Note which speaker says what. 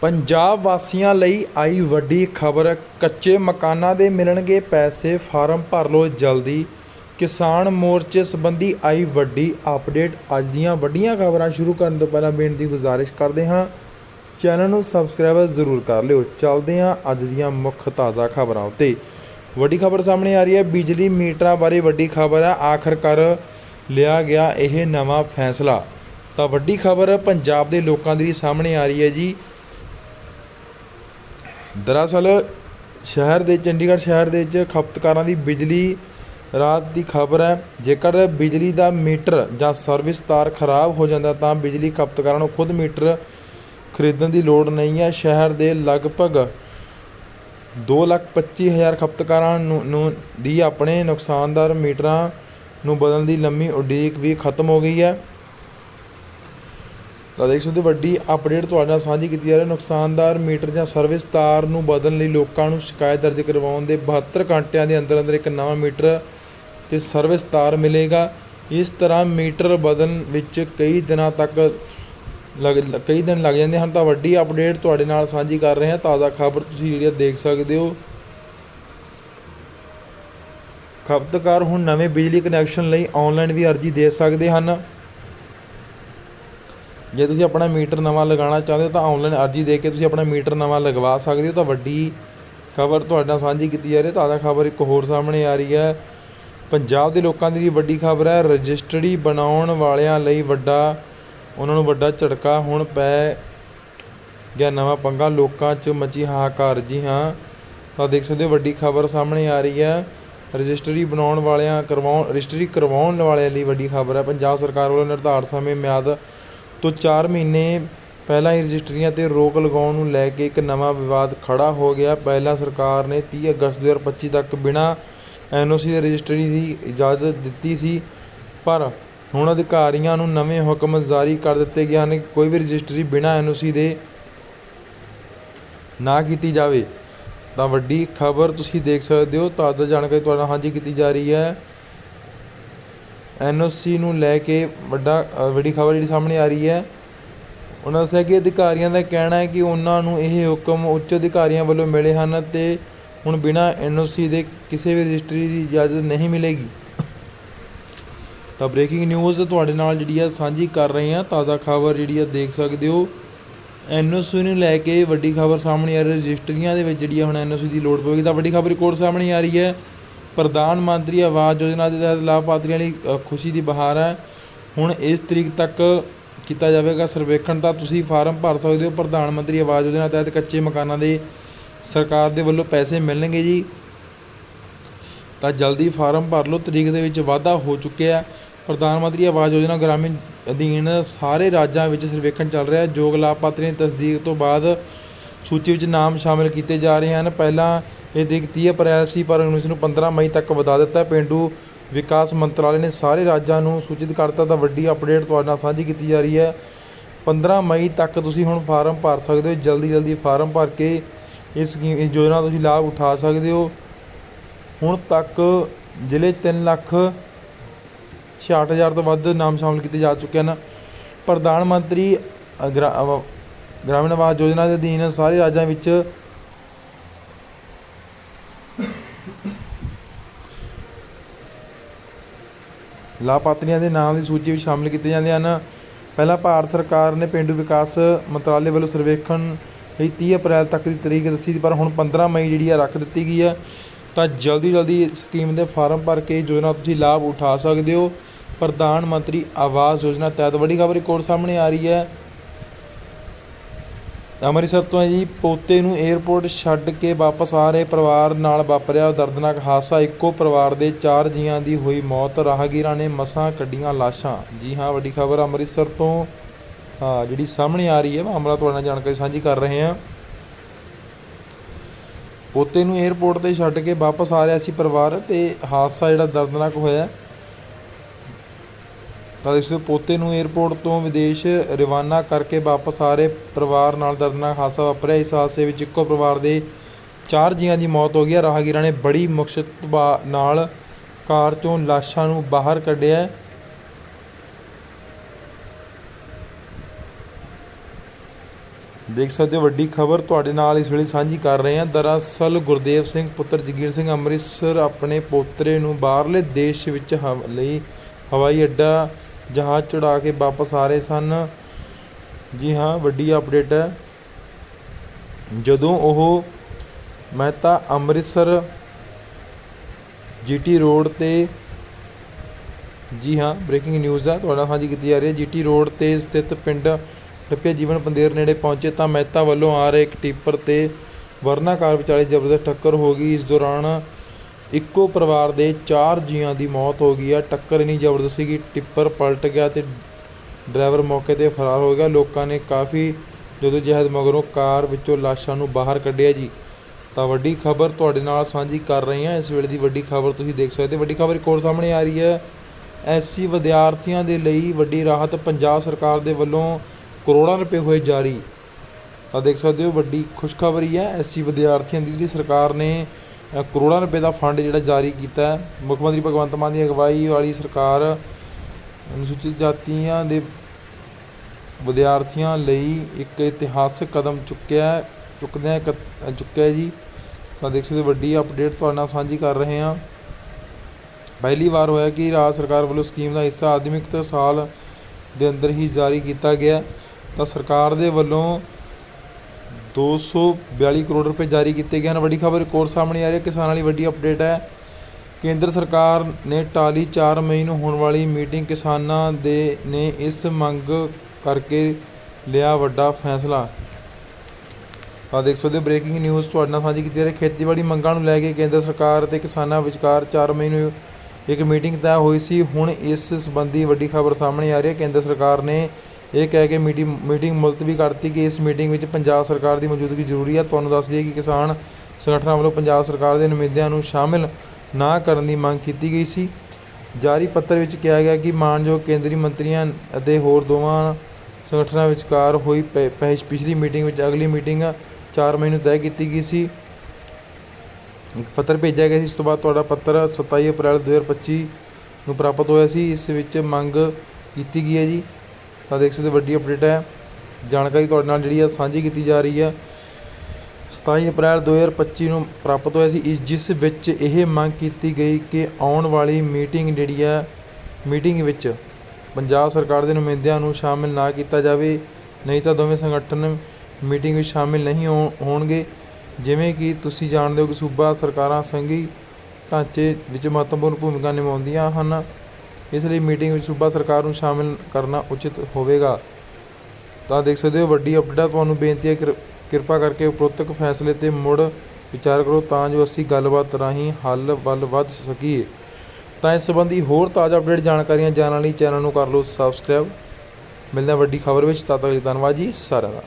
Speaker 1: ਪੰਜਾਬ ਵਾਸੀਆਂ ਲਈ ਆਈ ਵੱਡੀ ਖਬਰ, ਕੱਚੇ ਮਕਾਨਾਂ ਦੇ ਮਿਲਣਗੇ ਪੈਸੇ, ਫਾਰਮ ਭਰ ਲਓ ਜਲਦੀ। ਕਿਸਾਨ ਮੋਰਚੇ ਸੰਬੰਧੀ ਆਈ ਵੱਡੀ ਅਪਡੇਟ। ਅੱਜ ਦੀਆਂ ਵੱਡੀਆਂ ਖਬਰਾਂ ਸ਼ੁਰੂ ਕਰਨ ਤੋਂ ਪਹਿਲਾਂ ਬੇਨਤੀ ਗੁਜ਼ਾਰਿਸ਼ ਕਰਦੇ ਹਾਂ, ਚੈਨਲ ਨੂੰ ਸਬਸਕ੍ਰਾਈਬ ਜ਼ਰੂਰ ਕਰ ਲਿਓ। ਚੱਲਦੇ ਹਾਂ ਅੱਜ ਦੀਆਂ ਮੁੱਖ ਤਾਜ਼ਾ ਖਬਰਾਂ ਉੱਤੇ। ਵੱਡੀ ਖਬਰ ਸਾਹਮਣੇ ਆ ਰਹੀ ਹੈ, ਬਿਜਲੀ ਮੀਟਰਾਂ ਬਾਰੇ ਵੱਡੀ ਖਬਰ ਹੈ। ਆਖਰਕਾਰ ਲਿਆ ਗਿਆ ਇਹ ਨਵਾਂ ਫੈਸਲਾ। ਤਾਂ ਵੱਡੀ ਖਬਰ ਪੰਜਾਬ ਦੇ ਲੋਕਾਂ ਦੇ ਲਈ ਸਾਹਮਣੇ ਆ ਰਹੀ ਹੈ ਜੀ। ਦਰਅਸਲ ਸ਼ਹਿਰ ਦੇ, ਚੰਡੀਗੜ੍ਹ ਸ਼ਹਿਰ ਦੇ ਵਿੱਚ ਖਪਤਕਾਰਾਂ ਦੀ ਬਿਜਲੀ ਰਾਤ ਦੀ ਖਬਰ ਹੈ। ਜੇਕਰ ਬਿਜਲੀ ਦਾ ਮੀਟਰ ਜਾਂ ਸਰਵਿਸ ਤਾਰ ਖਰਾਬ ਹੋ ਜਾਂਦਾ ਤਾਂ ਬਿਜਲੀ ਖਪਤਕਾਰਾਂ ਨੂੰ ਖੁਦ ਮੀਟਰ ਖਰੀਦਣ ਦੀ ਲੋੜ ਨਹੀਂ ਹੈ। ਸ਼ਹਿਰ ਦੇ ਲਗਭਗ 225000 ਖਪਤਕਾਰਾਂ ਨੂੰ, ਦੀ ਆਪਣੇ ਨੁਕਸਾਨਦਾਰ ਮੀਟਰਾਂ ਨੂੰ ਬਦਲਣ ਦੀ ਲੰਮੀ ਉਡੀਕ ਵੀ ਖਤਮ ਹੋ ਗਈ ਹੈ। ਤਾਂ ਦੇਖ ਸਕਦੇ ਹੋ, ਵੱਡੀ ਅਪਡੇਟ ਤੁਹਾਡੇ ਨਾਲ ਸਾਂਝੀ ਕੀਤੀ ਜਾ ਰਹੀ ਹੈ। ਨੁਕਸਾਨਦਾਰ ਮੀਟਰ ਜਾਂ ਸਰਵਿਸ ਤਾਰ ਨੂੰ ਬਦਲਣ ਲਈ ਲੋਕਾਂ ਨੂੰ ਸ਼ਿਕਾਇਤ ਦਰਜ ਕਰਵਾਉਣ ਦੇ 72 ਘੰਟਿਆਂ ਦੇ ਅੰਦਰ ਅੰਦਰ ਇੱਕ ਨਵਾਂ ਮੀਟਰ ਤੇ ਸਰਵਿਸ ਤਾਰ ਮਿਲੇਗਾ। ਇਸ ਤਰ੍ਹਾਂ ਮੀਟਰ ਬਦਲਣ ਵਿੱਚ ਕਈ ਦਿਨਾਂ ਤੱਕ ਲੱਗ, ਕਈ ਦਿਨ ਲੱਗ ਜਾਂਦੇ ਹਨ। ਤਾਂ ਵੱਡੀ ਅਪਡੇਟ ਤੁਹਾਡੇ ਨਾਲ ਸਾਂਝੀ ਕਰ ਰਹੇ ਹਾਂ। ਤਾਜ਼ਾ ਖਬਰ ਤੁਸੀਂ ਜਿਹੜੀ ਆ ਦੇਖ ਸਕਦੇ ਹੋ। ਖਪਤਕਾਰ ਹੁਣ ਨਵੇਂ ਬਿਜਲੀ ਕਨੈਕਸ਼ਨ ਲਈ ਆਨਲਾਈਨ ਵੀ ਅਰਜ਼ੀ ਦੇ ਸਕਦੇ ਹਨ। ਜੇ ਤੁਸੀਂ ਆਪਣਾ ਮੀਟਰ ਨਵਾਂ ਲਗਾਉਣਾ ਚਾਹੁੰਦੇ ਹੋ ਤਾਂ ਆਨਲਾਈਨ ਅਰਜ਼ੀ ਦੇ ਕੇ ਤੁਸੀਂ ਆਪਣਾ ਮੀਟਰ ਨਵਾਂ ਲਗਵਾ ਸਕਦੇ ਹੋ। ਤਾਂ ਵੱਡੀ ਖਬਰ ਤੁਹਾਡੇ ਨਾਲ ਸਾਂਝੀ ਕੀਤੀ ਜਾ ਰਹੀ ਹੈ। ਤਾਜ਼ਾ ਖਬਰ ਇੱਕ ਹੋਰ ਸਾਹਮਣੇ ਆ ਰਹੀ ਹੈ। ਪੰਜਾਬ ਦੇ ਲੋਕਾਂ ਦੀ ਵੱਡੀ ਖਬਰ ਹੈ, ਰਜਿਸਟਰੀ ਬਣਾਉਣ ਵਾਲਿਆਂ ਲਈ ਵੱਡਾ, ਉਹਨਾਂ ਨੂੰ ਵੱਡਾ ਝਟਕਾ ਹੁਣ ਪੈ ਗਿਆ। ਨਵਾਂ ਪੰਗਾ ਲੋਕਾਂ 'ਚ ਮਚੀ ਹਾਹਾਕਾਰ। ਜੀ ਹਾਂ, ਤਾਂ ਦੇਖ ਸਕਦੇ ਹੋ ਵੱਡੀ ਖਬਰ ਸਾਹਮਣੇ ਆ ਰਹੀ ਹੈ। ਰਜਿਸਟਰੀ ਬਣਾਉਣ ਵਾਲਿਆਂ, ਕਰਵਾਉਣ, ਰਜਿਸਟਰੀ ਕਰਵਾਉਣ ਵਾਲਿਆਂ ਲਈ ਵੱਡੀ ਖਬਰ ਹੈ। ਪੰਜਾਬ ਸਰਕਾਰ ਵੱਲੋਂ ਨਿਰਧਾਰਤ ਸਮੇਂ ਮਿਆਦ ਤੋਂ ਚਾਰ ਮਹੀਨੇ ਪਹਿਲਾਂ ਹੀ ਰਜਿਸਟਰੀਆਂ ਤੇ ਰੋਕ ਲਗਾਉਣ ਨੂੰ ਲੈ ਕੇ ਇੱਕ ਨਵਾਂ ਵਿਵਾਦ ਖੜ੍ਹਾ ਹੋ ਗਿਆ। ਪਹਿਲਾਂ ਸਰਕਾਰ ਨੇ ਤੀਹ ਅਗਸਤ 2025 ਤੱਕ ਬਿਨਾਂ ਐੱਨ ਓ ਸੀ ਦੇ ਰਜਿਸਟਰੀ ਦੀ ਇਜਾਜ਼ਤ ਦਿੱਤੀ ਸੀ, ਪਰ ਹੁਣ ਅਧਿਕਾਰੀਆਂ ਨੂੰ ਨਵੇਂ ਹੁਕਮ ਜਾਰੀ ਕਰ ਦਿੱਤੇ ਗਏ ਹਨ ਕਿ ਕੋਈ ਵੀ ਰਜਿਸਟਰੀ ਬਿਨਾਂ ਐੱਨ ਓ ਸੀ ਦੇ ਨਾ ਕੀਤੀ ਜਾਵੇ। ਤਾਂ ਵੱਡੀ ਖਬਰ ਤੁਸੀਂ ਦੇਖ ਸਕਦੇ ਹੋ, ਤਾਜ਼ਾ ਜਾਣਕਾਰੀ ਤੁਹਾਡੇ ਨਾਲ ਸਾਂਝੀ ਕੀਤੀ ਜਾ ਰਹੀ ਹੈ। ਐੱਨ ਓ ਸੀ ਨੂੰ ਲੈ ਕੇ ਵੱਡਾ ਵੱਡੀ ਖਬਰ ਜਿਹੜੀ ਸਾਹਮਣੇ ਆ ਰਹੀ ਹੈ। ਉਹਨਾਂ ਦੱਸਿਆ ਕਿ ਅਧਿਕਾਰੀਆਂ ਦਾ ਕਹਿਣਾ ਹੈ ਕਿ ਉਹਨਾਂ ਨੂੰ ਇਹ ਹੁਕਮ ਉੱਚ ਅਧਿਕਾਰੀਆਂ ਵੱਲੋਂ ਮਿਲੇ ਹਨ ਤੇ ਹੁਣ ਬਿਨਾਂ ਐਨਓਸੀ ਦੇ ਕਿਸੇ ਵੀ ਰਜਿਸਟਰੀ ਦੀ ਇਜਾਜ਼ਤ ਨਹੀਂ ਮਿਲੇਗੀ। ਤਾਂ ਬ੍ਰੇਕਿੰਗ ਨਿਊਜ਼ ਤੁਹਾਡੇ ਨਾਲ ਜਿਹੜੀ ਆ ਸਾਂਝੀ ਕਰ ਰਹੇ ਹਾਂ। ਤਾਜ਼ਾ ਖਬਰ ਜਿਹੜੀ ਆ ਦੇਖ ਸਕਦੇ ਹੋ। ਐਨਓਸੀ ਨੂੰ ਲੈ ਕੇ ਵੱਡੀ ਖਬਰ ਸਾਹਮਣੇ ਆ ਰਹੀ ਹੈ। ਰਜਿਸਟਰੀਆਂ ਦੇ ਵਿੱਚ ਜਿਹੜੀ ਆ ਹੁਣ ਐਨਓਸੀ ਦੀ ਲੋੜ ਪਵੇਗੀ। ਤਾਂ ਵੱਡੀ ਖਬਰ ਰਿਕਾਰਡ ਸਾਹਮਣੇ ਆ ਰਹੀ ਹੈ। ਪ੍ਰਧਾਨ ਮੰਤਰੀ ਆਵਾਸ ਯੋਜਨਾ ਦੇ ਤਹਿਤ ਲਾਭਪਾਤਰੀਆਂ ਲਈ ਖੁਸ਼ੀ ਦੀ ਬਹਾਰ ਹੈ। ਹੁਣ ਇਸ ਤਰੀਕ ਤੱਕ ਕੀਤਾ ਜਾਵੇਗਾ ਸਰਵੇਖਣ ਤਾਂ ਤੁਸੀਂ ਫਾਰਮ ਭਰ ਸਕਦੇ ਹੋ। ਪ੍ਰਧਾਨ ਮੰਤਰੀ ਆਵਾਸ ਯੋਜਨਾ ਤਹਿਤ ਕੱਚੇ ਮਕਾਨਾਂ ਦੇ ਸਰਕਾਰ ਦੇ ਵੱਲੋਂ ਪੈਸੇ ਮਿਲਣਗੇ ਜੀ। ਤਾਂ ਜਲਦੀ ਫਾਰਮ ਭਰ ਲਓ। ਤਰੀਕ ਦੇ ਵਿੱਚ ਵਾਧਾ ਹੋ ਚੁੱਕਿਆ ਪ੍ਰਧਾਨ ਮੰਤਰੀ ਆਵਾਸ ਯੋਜਨਾ ਗ੍ਰਾਮੀਣ ਅਧੀਨ ਸਾਰੇ ਰਾਜਾਂ ਵਿੱਚ ਸਰਵੇਖਣ ਚੱਲ ਰਿਹਾ ਹੈ। ਯੋਗ ਲਾਭਪਾਤਰੀਆਂ ਦੀ ਤਸਦੀਕ ਤੋਂ ਬਾਅਦ ਸੂਚੀ ਵਿੱਚ ਨਾਮ ਸ਼ਾਮਿਲ ਕੀਤੇ ਜਾ ਰਹੇ ਹਨ। ਪਹਿਲਾਂ ਇਹ ਤਰੀਕ 30 ਅਪ੍ਰੈਲ ਸੀ ਪਰ ਹੁਣ ਇਸ ਨੂੰ 15 ਮਈ ਤੱਕ ਵਧਾ ਦਿੱਤਾ। ਹੈ। ਪੇਂਡੂ ਵਿਕਾਸ ਮੰਤਰਾਲੇ ਨੇ ਸਾਰੇ ਰਾਜਾਂ ਨੂੰ ਸੂਚਿਤ ਕਰਤਾ ਤਾਂ ਵੱਡੀ ਅਪਡੇਟ ਤੁਹਾਡੇ ਨਾਲ ਸਾਂਝੀ ਕੀਤੀ ਜਾ ਰਹੀ ਹੈ। 15 ਮਈ ਤੱਕ ਤੁਸੀਂ ਹੁਣ ਫਾਰਮ ਭਰ ਸਕਦੇ ਹੋ ਜਲਦੀ ਜਲਦੀ ਫਾਰਮ ਭਰ ਕੇ ਇਸ ਸਕੀਮ ਇਸ ਯੋਜਨਾ ਤੁਸੀਂ ਲਾਭ ਉਠਾ ਸਕਦੇ ਹੋ। ਹੁਣ ਤੱਕ ਜ਼ਿਲ੍ਹੇ 3 ਲੱਖ 66000 ਤੋਂ ਵੱਧ ਨਾਮ ਸ਼ਾਮਲ ਕੀਤੇ ਜਾ ਚੁੱਕੇ ਹਨ। ਪ੍ਰਧਾਨ ਮੰਤਰੀ ਅ, ਗ੍ਰਾਮੀਣ ਆਵਾਸ ਯੋਜਨਾ ਦੇ ਅਧੀਨ ਸਾਰੇ ਰਾਜਾਂ ਵਿੱਚ ਲਾਭਪਾਤਰੀਆਂ ਦੇ ਨਾਮ ਦੀ ਸੂਚੀ ਵਿੱਚ ਸ਼ਾਮਲ ਕੀਤੇ ਜਾਂਦੇ ਹਨ। ਪਹਿਲਾਂ ਭਾਰਤ ਸਰਕਾਰ ਨੇ ਪੇਂਡੂ ਵਿਕਾਸ ਮੰਤਰਾਲੇ ਵੱਲੋਂ ਸਰਵੇਖਣ ਲਈ 30 ਅਪ੍ਰੈਲ ਤੱਕ ਦੀ ਤਰੀਕ ਦੱਸੀ ਸੀ, ਪਰ ਹੁਣ 15 ਮਈ ਜਿਹੜੀ ਆ ਰੱਖ ਦਿੱਤੀ ਗਈ ਹੈ ਤਾਂ ਜਲਦੀ ਜਲਦੀ ਸਕੀਮ ਦੇ ਫਾਰਮ ਭਰ ਕੇ ਯੋਜਨਾ ਤੁਸੀਂ ਲਾਭ ਉਠਾ ਸਕਦੇ ਹੋ। ਪ੍ਰਧਾਨ ਮੰਤਰੀ ਆਵਾਸ ਯੋਜਨਾ ਤਹਿਤ ਵੱਡੀ ਖਬਰ ਰਿਕਾਰਡ ਸਾਹਮਣੇ ਆ ਰਹੀ ਹੈ। ਅੰਮ੍ਰਿਤਸਰ ਤੋਂ ਹੈ ਜੀ, ਪੋਤੇ ਨੂੰ 에ਅਰਪੋਰਟ ਛੱਡ ਕੇ ਵਾਪਸ ਆ ਰਹੇ ਪਰਿਵਾਰ ਨਾਲ ਵਾਪਰਿਆ ਦਰਦਨਾਕ ਹਾਦਸਾ। ਇੱਕੋ ਪਰਿਵਾਰ ਦੇ ਚਾਰ ਜੀਆਂ ਦੀ ਹੋਈ ਮੌਤ। ਰਾਹਗੀਰਾਂ ਨੇ ਮਸਾਂ ਕੱਢੀਆਂ ਲਾਸ਼ਾਂ। ਜੀ ਹਾਂ, ਵੱਡੀ ਖਬਰ ਅੰਮ੍ਰਿਤਸਰ ਤੋਂ, ਹਾਂ, ਜਿਹੜੀ ਸਾਹਮਣੇ ਆ ਰਹੀ ਹੈ ਮਾਮਲਾ ਤੁਹਾਡੇ ਨਾਲ ਜਾਣਕਾਰੀ ਸਾਂਝੀ ਕਰ ਰਹੇ ਹਾਂ। ਪੋਤੇ ਨੂੰ 에ਅਰਪੋਰਟ ਤੇ ਛੱਡ ਕੇ ਵਾਪਸ ਆ ਰਿਹਾ ਸੀ ਪਰਿਵਾਰ ਤੇ ਹਾਦਸਾ ਜਿਹੜਾ ਦਰਦਨਾਕ ਹੋਇਆ। ਤਾਂ ਇਸ ਪੋਤੇ ਨੂੰ 에ਅਰਪੋਰਟ ਤੋਂ ਵਿਦੇਸ਼ ਰਵਾਨਾ ਕਰਕੇ ਵਾਪਸ ਆ ਰਹੇ ਪਰਿਵਾਰ ਨਾਲ ਦਰਦਨਾਕ ਹਾਦਸਾ ਵਾਪਰਿਆ। ਇਸ ਹਾਦਸੇ ਵਿੱਚ ਇੱਕੋ ਪਰਿਵਾਰ ਦੇ ਚਾਰ ਜੀਆਂ ਦੀ ਮੌਤ ਹੋ ਗਈ ਹੈ। ਰਾਹਗੀਰਾਂ ਨੇ ਬੜੀ ਮੁਸ਼ਕਲ ਨਾਲ ਕਾਰ ਚੋਂ ਲਾਸ਼ਾਂ ਨੂੰ ਬਾਹਰ ਕੱਢਿਆ। ਦੇਖ ਸਕਦੇ ਹੋ ਵੱਡੀ ਖਬਰ ਤੁਹਾਡੇ ਨਾਲ ਇਸ ਵੇਲੇ ਸਾਂਝੀ ਕਰ ਰਹੇ ਹਾਂ। ਦਰਅਸਲ ਗੁਰਦੇਵ ਸਿੰਘ, ਪੁੱਤਰ ਜਗੀਰ ਸਿੰਘ ਅੰਮ੍ਰਿਤਸਰ ਆਪਣੇ ਪੋਤਰੇ ਨੂੰ ਬਾਹਰਲੇ ਦੇਸ਼ ਵਿੱਚ ਹਵ- ਲਈ ਹਵਾਈ ਅੱਡਾ ਜਹਾਜ਼ ਚੜ੍ਹਾ ਕੇ ਵਾਪਸ ਆ ਰਹੇ ਸਨ। ਜੀ ਹਾਂ, ਵੱਡੀ ਅਪਡੇਟ ਹੈ। ਜਦੋਂ ਉਹ ਮਹਿਤਾ ਅੰਮ੍ਰਿਤਸਰ ਜੀਟੀ ਰੋਡ ਤੇ ਜੀ ਹਾਂ ਬ੍ਰੇਕਿੰਗ ਨਿਊਜ਼ ਹੈ, ਤੁਹਾਡਾ ਸਾਂਝੀ ਕੀਤੀ ਜਾ ਰਹੀ ਹੈ। ਜੀਟੀ ਰੋਡ ਤੇ ਸਥਿਤ ਪਿੰਡ ਟੱਪੇ ਜੀਵਨ ਪੰਦੇਰ ਨੇੜੇ ਪਹੁੰਚੇ ਤਾਂ ਮਹਿਤਾ ਵੱਲੋਂ ਆ ਰਹੇ ਇੱਕ ਟਿੱਪਰ ਤੇ ਵਰਨਾਕਾਰ ਵਿਚਾਲੇ ਜ਼ਬਰਦਸਤ ਟੱਕਰ ਹੋ ਗਈ। ਇਸ ਦੌਰਾਨ ਇੱਕੋ ਪਰਿਵਾਰ ਦੇ ਚਾਰ ਜੀਆਂ ਦੀ ਮੌਤ ਹੋ ਗਈ ਆ। ਟੱਕਰ ਇੰਨੀ ਜ਼ਬਰਦਸਤ ਸੀ ਕਿ ਟਿੱਪਰ ਪਲਟ ਗਿਆ ਤੇ ਡਰਾਈਵਰ ਮੌਕੇ ਤੇ ਫਰਾਰ ਹੋ ਗਿਆ। ਲੋਕਾਂ ਨੇ ਕਾਫੀ ਜਦੋਂ ਜਹਿਦ ਮਗਰੋਂ ਕਾਰ ਵਿੱਚੋਂ ਲਾਸ਼ਾਂ ਨੂੰ ਬਾਹਰ ਕੱਢਿਆ ਜੀ। ਤਾਂ ਵੱਡੀ ਖਬਰ ਤੁਹਾਡੇ ਨਾਲ ਸਾਂਝੀ ਕਰ ਰਹੇ ਹਾਂ। ਇਸ ਵੇਲੇ ਦੀ ਵੱਡੀ ਖਬਰ ਤੁਸੀਂ ਦੇਖ ਸਕਦੇ ਹੋ। ਵੱਡੀ ਖਬਰ ਇੱਕ ਹੋਰ ਸਾਹਮਣੇ ਆ ਰਹੀ ਹੈ। ਐਸਸੀ ਵਿਦਿਆਰਥੀਆਂ ਦੇ ਲਈ ਵੱਡੀ ਰਾਹਤ ਪੰਜਾਬ ਸਰਕਾਰ ਦੇ ਵੱਲੋਂ ਕਰੋੜਾਂ ਰੁਪਏ ਹੋਏ ਜਾਰੀ। ਤਾਂ ਦੇਖ ਸਕਦੇ ਹੋ, ਵੱਡੀ ਖੁਸ਼ਖਬਰੀ ਹੈ। ਐਸਸੀ ਵਿਦਿਆਰਥੀਆਂ ਦੀ ਜਿਹੜੀ ਸਰਕਾਰ ਨੇ ਕਰੋੜਾਂ ਰੁਪਏ ਦਾ ਫੰਡ ਜਿਹੜਾ ਜਾਰੀ ਕੀਤਾ ਮੁੱਖ ਮੰਤਰੀ ਭਗਵੰਤ ਮਾਨ ਦੀ ਅਗਵਾਈ ਵਾਲੀ ਸਰਕਾਰ ਅਨੁਸੂਚਿਤ ਜਾਤੀਆਂ ਦੇ ਵਿਦਿਆਰਥੀਆਂ ਲਈ ਇੱਕ ਇਤਿਹਾਸਕ ਕਦਮ ਚੁੱਕਿਆ ਚੁੱਕਦਿਆਂ ਕ- ਚੁੱਕਿਆ ਜੀ। ਤਾਂ ਦੇਖ ਸਕਦੇ ਹੋ ਵੱਡੀ ਅਪਡੇਟ ਤੁਹਾਡੇ ਨਾਲ ਸਾਂਝੀ ਕਰ ਰਹੇ ਹਾਂ। ਪਹਿਲੀ ਵਾਰ ਹੋਇਆ ਕਿ ਰਾਜ ਸਰਕਾਰ ਵੱਲੋਂ ਸਕੀਮ ਦਾ ਹਿੱਸਾ ਆਦਮਿਕ ਸਾਲ ਦੇ ਅੰਦਰ ਹੀ ਜਾਰੀ ਕੀਤਾ ਗਿਆ। ਤਾਂ ਸਰਕਾਰ ਦੇ ਵੱਲੋਂ 242 ਕਰੋੜ ਰੁਪਏ ਜਾਰੀ ਕੀਤੇ ਗਏ ਹਨ। ਵੱਡੀ ਖਬਰ ਇੱਕ ਹੋਰ ਸਾਹਮਣੇ ਆ ਰਹੀ ਹੈ। ਕਿਸਾਨਾਂ ਲਈ ਵੱਡੀ ਅਪਡੇਟ ਹੈ। ਕੇਂਦਰ ਸਰਕਾਰ ਨੇ ਟਾਲੀ 4 ਮਈ ਨੂੰ ਹੋਣ ਵਾਲੀ ਮੀਟਿੰਗ ਕਿਸਾਨਾਂ ਦੇ ਨੇ ਇਸ ਮੰਗ ਕਰਕੇ ਲਿਆ ਵੱਡਾ ਫੈਸਲਾ। ਆ ਦੇਖ ਸਕਦੇ ਹੋ ਬ੍ਰੇਕਿੰਗ ਨਿਊਜ਼ ਤੁਹਾਡੇ ਨਾਲ ਸਾਂਝੀ ਕੀਤੀ ਜਾ ਰਹੀ ਹੈ। ਖੇਤੀਬਾੜੀ ਮੰਗਾਂ ਨੂੰ ਲੈ ਕੇ ਕੇਂਦਰ ਸਰਕਾਰ ਤੇ ਕਿਸਾਨਾਂ ਵਿਚਕਾਰ 4 ਮਈ ਨੂੰ ਇੱਕ ਮੀਟਿੰਗ ਤੈਅ ਹੋਈ ਸੀ। ਹੁਣ ਇਸ ਸੰਬੰਧੀ ਵੱਡੀ ਖਬਰ ਸਾਹਮਣੇ ਆ ਰਹੀ ਹੈ। ਕੇਂਦਰ ਸਰਕਾਰ ਨੇ ਇਹ ਕਹਿ ਕੇ ਮੀਟਿੰਗ ਮੀਟਿੰਗ ਮੁਲਤਵੀ ਕਰਤੀ ਕਿ ਇਸ ਮੀਟਿੰਗ ਵਿੱਚ ਪੰਜਾਬ ਸਰਕਾਰ ਦੀ ਮੌਜੂਦਗੀ ਜ਼ਰੂਰੀ ਹੈ ਤੁਹਾਨੂੰ ਦੱਸ ਦਈਏ ਕਿ ਕਿਸਾਨ ਸੰਗਠਨਾਂ ਵੱਲੋਂ ਪੰਜਾਬ ਸਰਕਾਰ ਦੇ ਨੁਮਾਇੰਦਿਆਂ ਨੂੰ ਸ਼ਾਮਿਲ ਨਾ ਕਰਨ ਦੀ ਮੰਗ ਕੀਤੀ ਗਈ ਸੀ। ਜਾਰੀ ਪੱਤਰ ਵਿੱਚ ਕਿਹਾ ਗਿਆ ਕਿ ਮਾਨਯੋਗ ਕੇਂਦਰੀ ਮੰਤਰੀਆਂ ਅਤੇ ਹੋਰ ਦੋਵਾਂ ਸੰਗਠਨਾਂ ਵਿਚਕਾਰ ਹੋਈ ਪਹਿ- ਪਹਿ- ਪਿਛਲੀ ਮੀਟਿੰਗ ਵਿੱਚ ਅਗਲੀ ਮੀਟਿੰਗ 4 ਮਈ ਨੂੰ ਤੈਅ ਕੀਤੀ ਗਈ ਸੀ। ਇੱਕ ਪੱਤਰ ਭੇਜਿਆ ਗਿਆ ਸੀ ਇਸ ਤੋਂ ਬਾਅਦ ਤੁਹਾਡਾ ਪੱਤਰ 27 ਅਪ੍ਰੈਲ 2025 ਨੂੰ ਪ੍ਰਾਪਤ ਹੋਇਆ ਸੀ। ਇਸ ਵਿੱਚ ਮੰਗ ਕੀਤੀ ਗਈ ਹੈ ਜੀ। ਤਾਂ ਦੇਖ ਸਕਦੇ ਵੱਡੀ ਅਪਡੇਟ ਹੈ। ਜਾਣਕਾਰੀ ਤੁਹਾਡੇ ਨਾਲ ਜਿਹੜੀ ਹੈ ਸਾਂਝੀ ਕੀਤੀ ਜਾ ਰਹੀ ਹੈ। 27 ਅਪ੍ਰੈਲ 2025 ਨੂੰ ਪ੍ਰਾਪਤ ਹੋਇਆ ਸੀ। ਇਸ ਜਿਸ ਵਿੱਚ ਇਹ ਮੰਗ ਕੀਤੀ ਗਈ ਕਿ ਆਉਣ ਵਾਲੀ ਮੀਟਿੰਗ ਜਿਹੜੀ ਹੈ, ਮੀਟਿੰਗ ਵਿੱਚ ਪੰਜਾਬ ਸਰਕਾਰ ਦੇ ਨੁਮਾਇੰਦਿਆਂ ਨੂੰ ਸ਼ਾਮਿਲ ਨਾ ਕੀਤਾ ਜਾਵੇ। ਨਹੀਂ ਤਾਂ ਦੋਵੇਂ ਸੰਗਠਨ ਮੀਟਿੰਗ ਵਿੱਚ ਸ਼ਾਮਿਲ ਨਹੀਂ ਹੋ- ਹੋਣਗੇ। ਜਿਵੇਂ ਕਿ ਤੁਸੀਂ ਜਾਣਦੇ ਹੋ ਕਿ ਸੂਬਾ ਸਰਕਾਰਾਂ ਸੰਘੀ ਢਾਂਚੇ ਵਿੱਚ ਮਹੱਤਵਪੂਰਨ ਭੂਮਿਕਾ ਨਿਭਾਉਂਦੀਆਂ ਹਨ। ਇਸ ਲਈ ਮੀਟਿੰਗ ਵਿੱਚ ਸੂਬਾ ਸਰਕਾਰ ਨੂੰ ਸ਼ਾਮਿਲ ਕਰਨਾ ਉਚਿਤ ਹੋਵੇਗਾ। ਤਾਂ ਦੇਖ ਸਕਦੇ ਹੋ, ਵੱਡੀ ਅਪਡੇਟ ਤੁਹਾਨੂੰ ਬੇਨਤੀ ਹੈ, ਕਿਰ- ਕਿਰਪਾ ਕਰਕੇ ਉਪਰੋਕਤ ਫੈਸਲੇ ਤੇ ਮੁੜ ਵਿਚਾਰ ਕਰੋ ਤਾਂ ਜੋ ਅਸੀਂ ਗੱਲਬਾਤ ਰਾਹੀਂ ਹੱਲ ਵੱਲ ਵੱਧ ਸਕੀਏ। ਤਾਂ ਇਸ ਸੰਬੰਧੀ ਹੋਰ ਤਾਜ਼ਾ ਅਪਡੇਟ ਜਾਣਕਾਰੀਆਂ ਜਾਣਨ ਲਈ ਚੈਨਲ ਨੂੰ ਕਰ ਲਓ ਸਬਸਕ੍ਰਾਈਬ ਮਿਲਦੇ ਵੱਡੀ ਖਬਰ ਵਿੱਚ। ਤਦ ਤੱਕ ਧੰਨਵਾਦ ਜੀ। ਸਾਰਿਆਂ ਦਾ।